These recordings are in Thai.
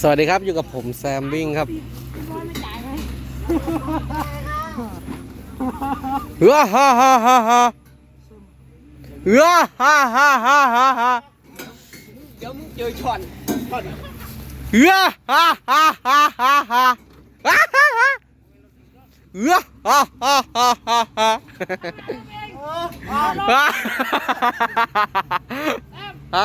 สวัสดีครับอยู่กับผมแซมวิ่งครับเฮ้อฮ่าฮ่าฮ่าฮ่าเฮ้อฮ่าฮ่าฮ่าฮ่าฮ่าเดี๋ยวมึงเจอช่อนช่อนเฮ้อฮ่าฮ่าฮ่าฮ่าฮ่าฮ่าฮ่าฮ่าเฮ้อฮ่าฮ่าฮ่าฮ่าฮ่าฮะเฮ้อฮ่าฮ่าฮ่าฮ่า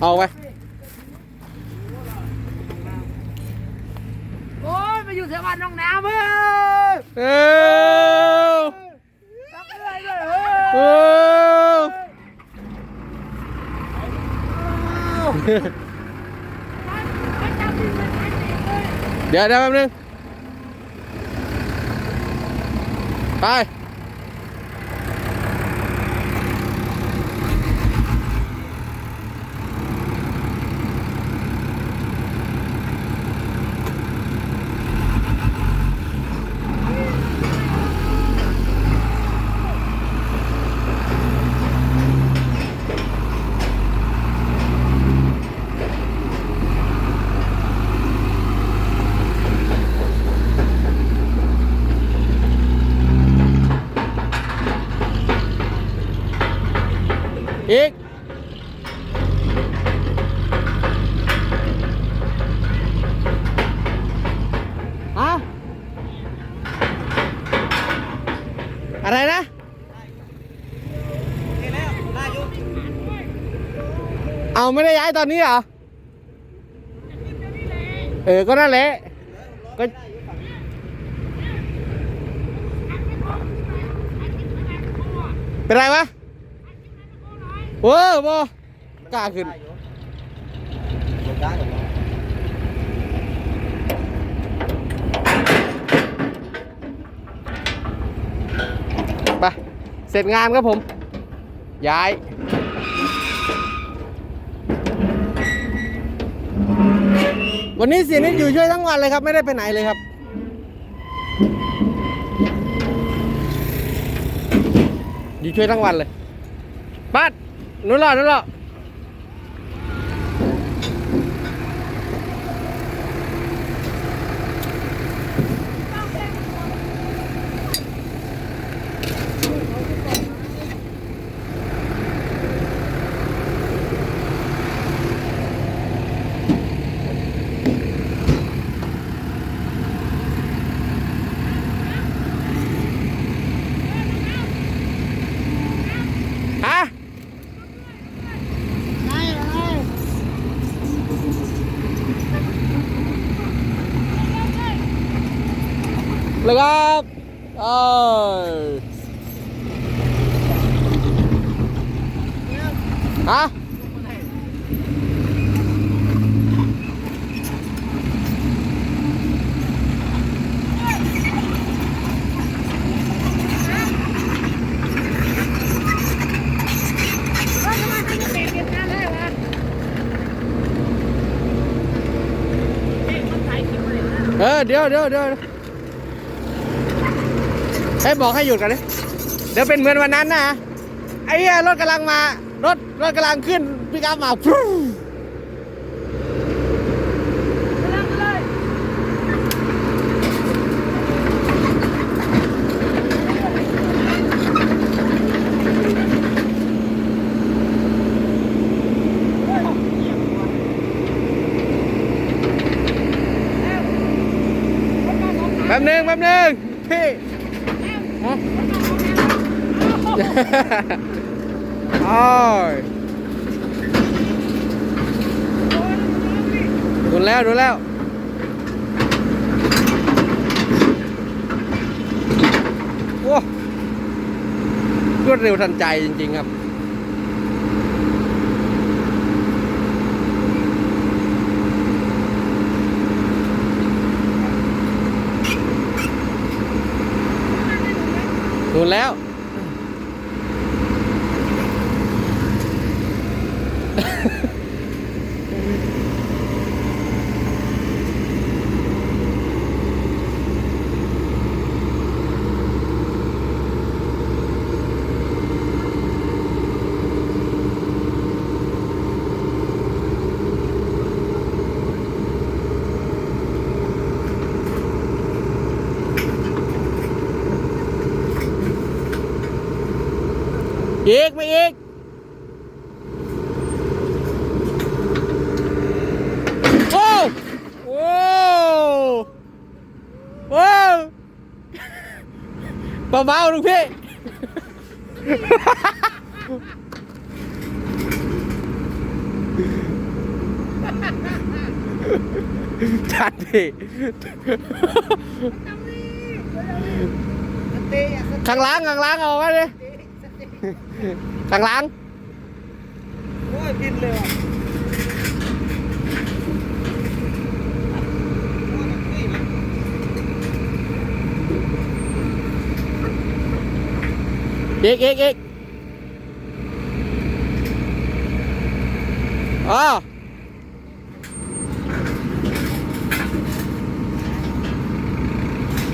เอาไปโอ้ยไปอยู่เสียวันน้องน้ำเว้ยเอ้าตักอะไรเลยเอ้าเดี๋ยวเดี๋ยวแป๊บนึงไปอีกฮะ อะไรนะเอาไม่ได้ย้ายตอนนี้เหรอ เออ ก็นั่นแหละ ก็เป็นไรวะโอ้โบกล้าขึ้น ไป เสร็จงานครับผม ย้าย วันนี้เสียนิดอยู่ช่วยทั้งวันเลยครับ ไม่ได้ไปไหนเลยครับอยู่ช่วยทั้งวันเลยปัดนุ่นหล่อนุ่นหล่อฮะ เลยครับเอย ฮะเออเดี๋ยวเดี๋ยวเดี๋ยวให้บอกให้หยุดกันดิเดี๋ยวเป็นเหมือนวันนั้นนะไอ้รถกำลังมา รถรถกำลังขึ้นพิกอัพมาฟูแป๊บหนึงแป๊บหนึงพี่ ฮะ โอ้ยดนแล้วโดนแล้วโอ้รวดเร็วทันใจจริง ๆ ครับดูแล้ว อีกไม่อีกโอ้โอ้โอ้เบาๆลูกพี่จัดพี่เตะอะข้างหล้างข้างหล้างเอาไว้ดิ ข้างหล้างโอ้ยบินเลยว่ะอีกอีกอีกอ๋อ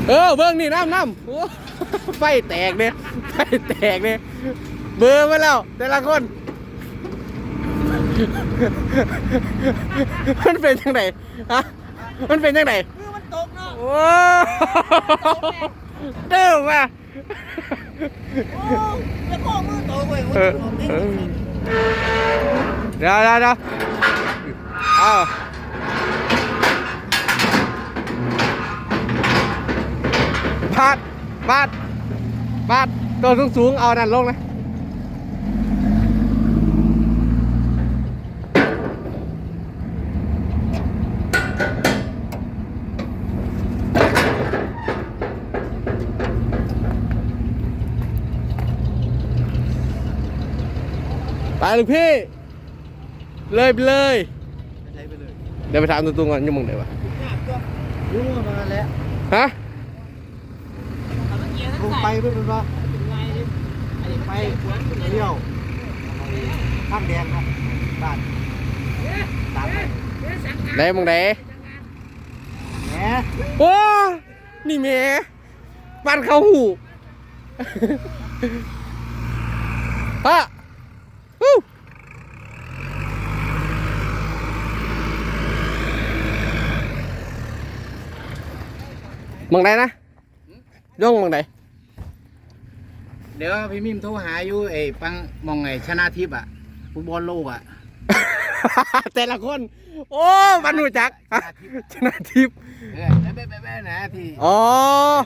เออเบิ้งนี่น้ำน้ำโอ้ไฟแตกเนี่ยไฟแตกเนี่ย เบอร์มาแล้ว แต่ละคน มันเป็นยังไงฮะมันเป็นยังไงมือมันตกเนาะโอ้เด้อว่ะโอ้ยแล้วก็มือตกเว้ยโอ้เอยอตกเอเด้งอเดี๋ยวเดี๋ยวเดี๋ยวเอาบาดบาดบาดตัวสูงสูงๆเอานั่นลงนะ ไปลูกพี่ เลยไปเลยใช้ไปเลยเดี๋ยวไปถามตัวตรงก่อนอยังมึงไหนวะรู้มาแล้วฮะลงไปเพื่อนว่าไปเที่ยวข้างแดงครับบ้านตามไปไหนมึงไหนแหมโอ้นี่แม่บ้านเขาหูฮะฮู้ มึงไหนนะย่องมึงไหนเดี๋ยวพี่มิมโทรหาอยู่ไอ้ปังมองไงชนะทิพย์อะฟุตบอลโลกอะ แต่ละคน โอ้มันรู้จักฮะชนะทิพย์เออแล้วไปไปไปนะที่อ๋อ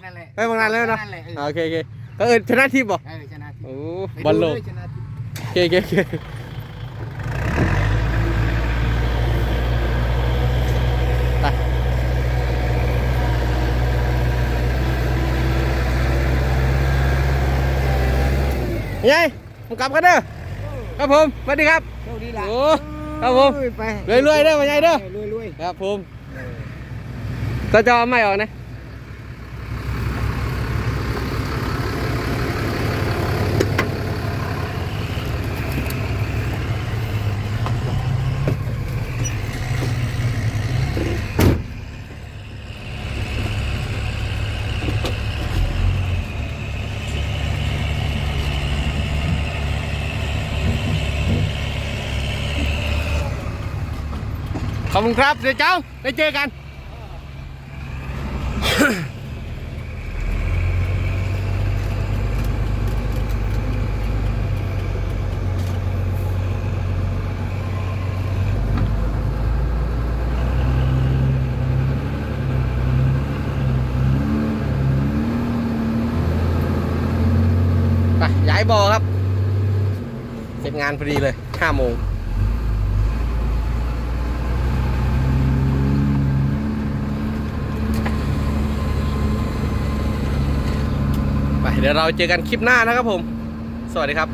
นั่นแหละไปบางนานแล้วเนาะนั่นแหละเออโอเคโอเคก็เออชนะทิพย์บ่เออชนะทิพย์โอ้ไปบอลโลกดูเยชนะทิพย์โอเคโอเคโอเคไป ยัยผมกลับกันเด้อครับผมสวัสดีครับโชคดีล่ะโอ้ครับผมโอ้ยไปรวยๆเด้อมาใหญ่เด้อรวยรวยครับผมตาจอไม่ออกนะ อบคุณครับ เดี๋ยวเจ้า ได้เจอกัน ไปย้ายบอครับ เสร็จงานพอดีเลยห้าโมง เดี๋ยวเราเจอกันคลิปหน้านะครับผม สวัสดีครับ